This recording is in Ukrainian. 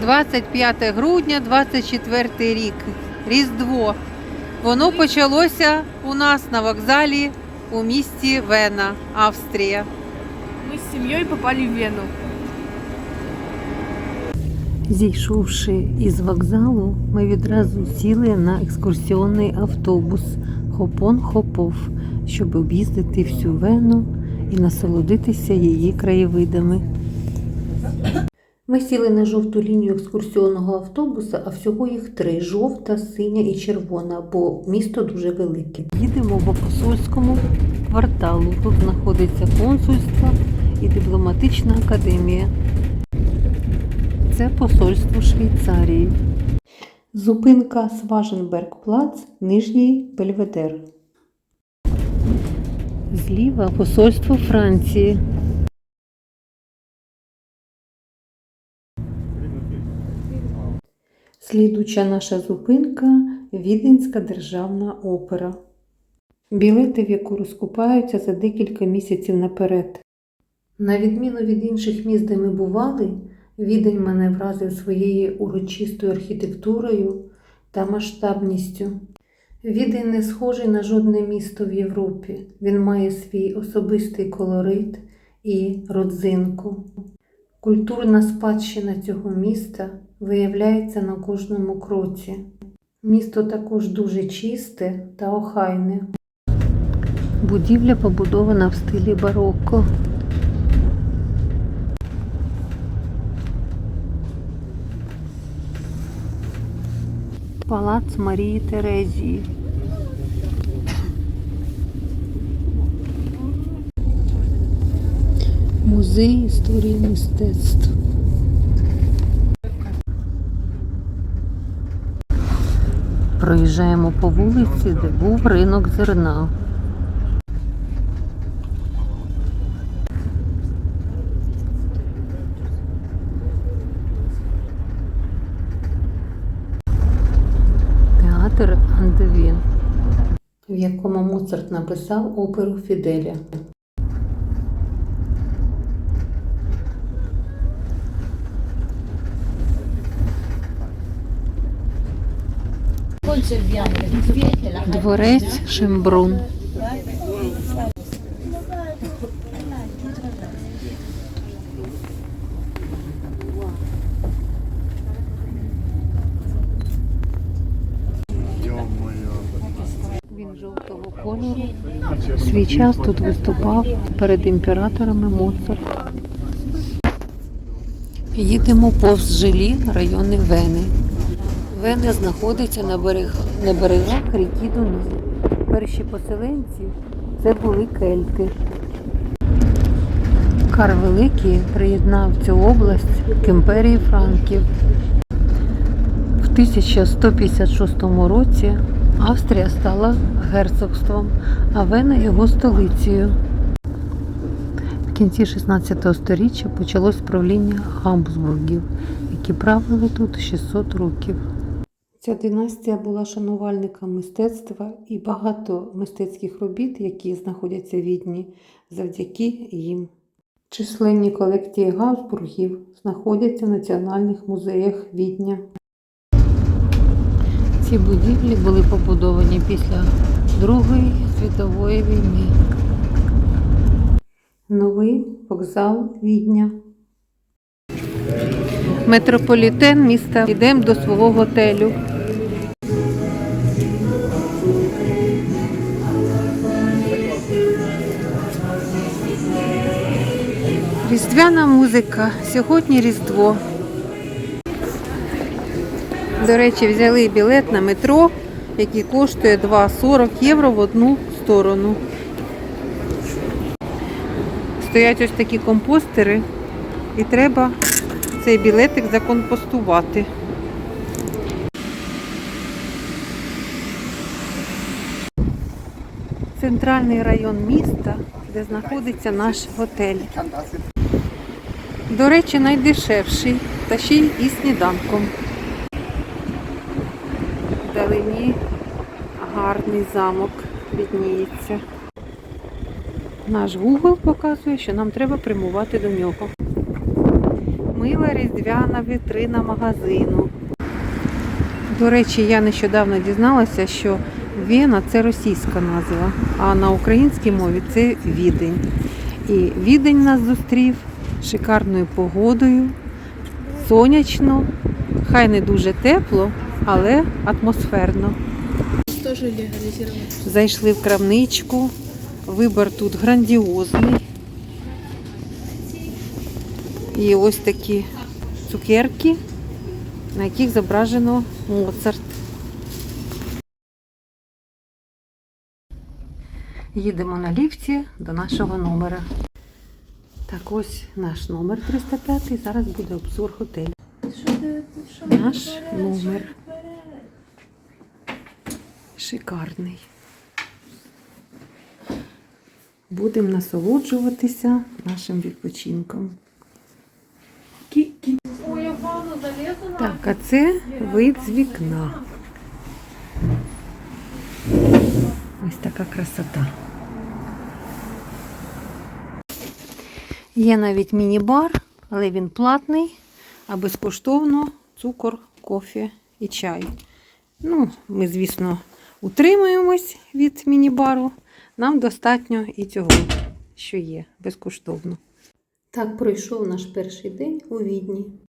25 грудня, 24 рік. Різдво. Воно почалося у нас на вокзалі у місті Вена, Австрія. Мы с семьей попали в Вену. Зійшовши із вокзалу, ми відразу сіли на екскурсіонний автобус Хопон-Хопов, щоб об'їздити всю Вену і насолодитися її краєвидами. Ми сіли на жовту лінію екскурсіонного автобуса, а всього їх три жовта, синя і червона, бо місто дуже велике. Їдемо по посольському кварталу. Тут знаходиться консульство і дипломатична академія. Це посольство Швейцарії. Зупинка Сваженберг-Плац, Нижній Бельведер. Зліва посольство Франції. Слідуча наша зупинка Віденська державна опера. Білети, в яку розкупаються за декілька місяців наперед. На відміну від інших міст, де ми бували, Відень мене вразив своєю урочистою архітектурою та масштабністю. Відень не схожий на жодне місто в Європі. Він має свій особистий колорит і родзинку. Культурна спадщина цього міста виявляється на кожному кроці. Місто також дуже чисте та охайне. Будівля побудована в стилі барокко. Палац Марії Терезії. Музей історії мистецтв. Проїжджаємо по вулиці, де був ринок зерна. Театр Андевін, в якому Моцарт написав оперу Фіделя. Дворець Шембрун. Він жовтого кольору. Свій час тут виступав перед імператорами Моцарт. Їдемо повз жилі райони Вени. Вена знаходиться на, берег, на берегах ріки Дунай. Перші поселенці це були кельти. Кар Великий приєднав цю область к імперії Франків. В 1156 році Австрія стала герцогством, а Вена його столицею. В кінці 16 століття почалось правління Габсбургів, які правили тут 600 років. Ця династія була шанувальником мистецтва і багато мистецьких робіт, які знаходяться в Відні, завдяки їм. Численні колекції Габсбургів знаходяться в національних музеях Відня. Ці будівлі були побудовані після Другої світової війни. Новий вокзал Відня. Метрополітен міста. Йдемо до свого готелю. Різдвяна музика. Сьогодні Різдво. До речі, взяли білет на метро, який коштує 2,40 євро в одну сторону. Стоять ось такі компостери, і треба цей білетик закомпостувати. Центральний район міста, де знаходиться наш готель. До речі, найдешевший, та ще й із сніданком. Вдалині гарний замок відніється. Наш Google показує, що нам треба прямувати до нього. Ми ціла різдвяна вітрина магазину. До речі, я нещодавно дізналася, що Вена це російська назва, а на українській мові це відень. І відень нас зустрів шикарною погодою, сонячно, хай не дуже тепло, але атмосферно. Зайшли в крамничку. Вибір тут грандіозний. І ось такі цукерки, на яких зображено Моцарт. Їдемо на ліфті до нашого номера. Так, ось наш номер 305. Зараз буде обзор готелю. Наш номер. Шикарний. Будемо насолоджуватися нашим відпочинком. Так, а це вид з вікна. Ось така красота. Є навіть міні-бар, але він платний, а безкоштовно цукор, кофе і чай. Ну, ми, звісно, утримуємось від міні-бару. Нам достатньо і цього, що є безкоштовно. Так пройшов наш перший день у Відні.